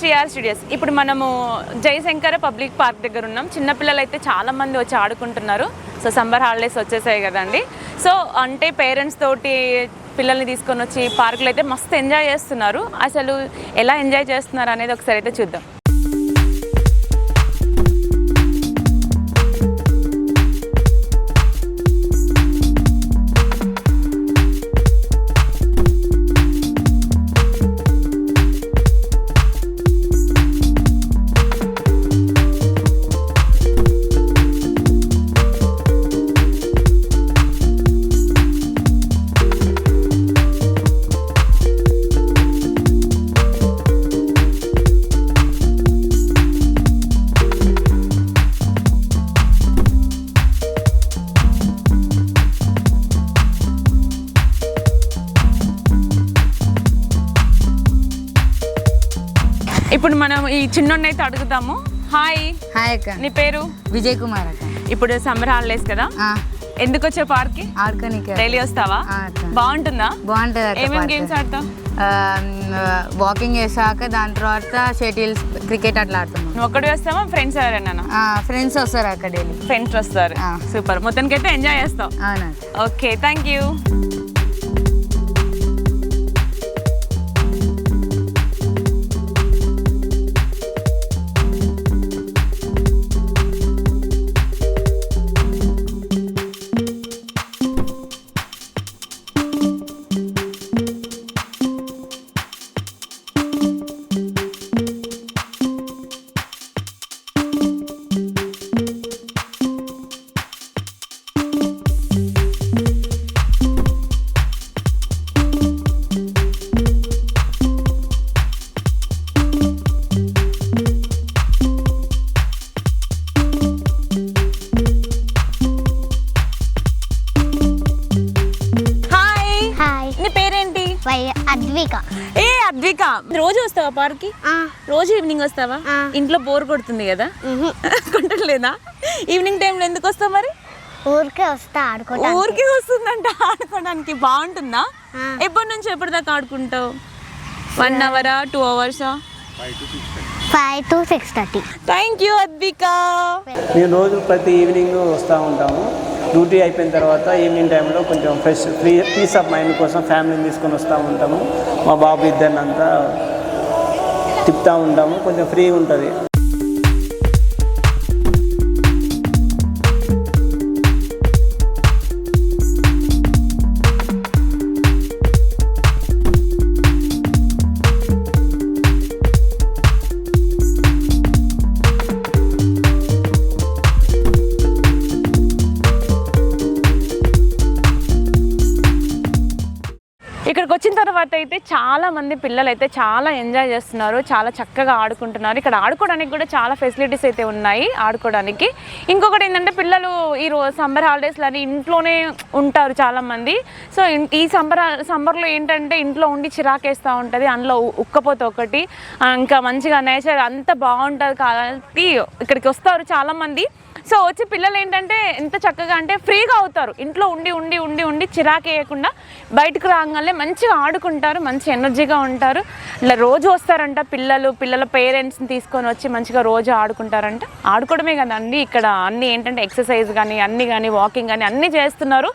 శ్రీఆర్ studios. ఇప్పుడు మనము Jayashankar public park దగ్గర ఉన్నాం. చిన్నపిల్లలు అయితే చాలా మంది వచ్చి ఆడుకుంటున్నారు. సో సమ్మర్ హాలిడేస్ వచ్చేసాయి కదండి. సో అంటే పేరెంట్స్ తోటి పిల్లల్ని తీసుకొని వచ్చి పార్కులు అయితే మస్తు ఎంజాయ్ చేస్తున్నారు. అసలు ఎలా ఎంజాయ్ చేస్తున్నారు అనేది ఒకసారి అయితే చూద్దాం. ఇప్పుడు మనం ఈ చిన్నోడిని అయితే అడుగుదాము. హాయ్ హాయ్ అక్క. నీ పేరు? విజయ్ కుమార్ అక్క. ఇప్పుడు సమ్మర్ హాలిడేస్ కదా? ఎందుకు వచ్చే ఆడుకోనీకి డైలీ వస్తావా. బాగుంటుందా? బాగుంటుంది ఏమేమి పార్క్. గేమ్స్ ఆడతావు? వాకింగ్ చేసాక దాని తర్వాత షటిల్స్ క్రికెట్ అట్లా నువ్వు ఒక్కడే వస్తావా? ఫ్రెండ్స్ ఎవరైనా? ఫ్రెండ్స్ వస్తారు అక్క డైలీ. ఫ్రెండ్స్ వస్తారు. సూపర్. మొత్తానికి అయితే ఎంజాయ్ చేస్తావు ఓకే థ్యాంక్ యూ అద్విక. ఏ అద్విక? రోజు వస్తావా పార్క్కి? ఆ, రోజు ఈవినింగ్ వస్తావా. ఇంట్లో బోర్ కొడుతుంది కదా. మ్హూ. కొంటలేదా ఈవినింగ్ టైంలో ఎందుకు వస్తావు మరి? ఊరికే వస్తా ఆడుకోవడానికి ఊరికి వస్తుందంట. ఆడుకోవడానికి బాగుంటుందా. ఎప్పటి నుంచి ఎప్పటిదాకా ఆడుకుంటావు? వన్ అవరా two అవర్సా five to six thirty thank you Advika. మేము రోజు ప్రతి ఈవినింగ్ వస్తూ ఉంటాము. డ్యూటీ అయిపోయిన తర్వాత ఈవినింగ్ టైంలో కొంచెం fresh free peace of mind కోసం ఫ్యామిలీని తీసుకొని వస్తూ ఉంటాము. మా బాబు ఇద్దరిని అంతా తిప్పుతూ ఉంటాము. కొంచెం ఫ్రీగా ఉంటుంది. వచ్చిన తర్వాత అయితే చాలా మంది పిల్లలు అయితే చాలా ఎంజాయ్ చేస్తున్నారు చాలా చక్కగా ఆడుకుంటున్నారు. ఇక్కడ ఆడుకోవడానికి కూడా చాలా ఫెసిలిటీస్ అయితే ఉన్నాయి ఆడుకోవడానికి. ఇంకొకటి ఏంటంటే పిల్లలు ఈ రోజు సమ్మర్ హాలిడేస్లో అని ఇంట్లోనే ఉంటారు చాలా మంది సో ఈ సమ్మర్ సమ్మర్లో ఏంటంటే ఇంట్లో ఉండి చిరాకేస్తూ ఉంటుంది అందులో ఉక్కపోతే ఒకటి. ఇంకా మంచిగా నేచర్ అంత బాగుంటుంది కాబట్టి ఇక్కడికి వస్తారు చాలా మంది సో వచ్చి పిల్లలు ఏంటంటే ఎంత చక్కగా అంటే ఫ్రీగా అవుతారు. ఇంట్లో ఉండి ఉండి ఉండి ఉండి చిరాకేయకుండా బయటకు రాగానే మంచిగా ఆడుకుంటారు మంచి ఎనర్జీగా ఉంటారు. ఇలా రోజు వస్తారంట పిల్లలు పిల్లల పేరెంట్స్ని తీసుకొని వచ్చి మంచిగా రోజు ఆడుకుంటారంట. ఆడుకోవడమే కదండి ఇక్కడ అన్ని ఏంటంటే ఎక్సర్సైజ్ కానీ అన్నీ కానీ వాకింగ్ కానీ అన్నీ చేస్తున్నారు.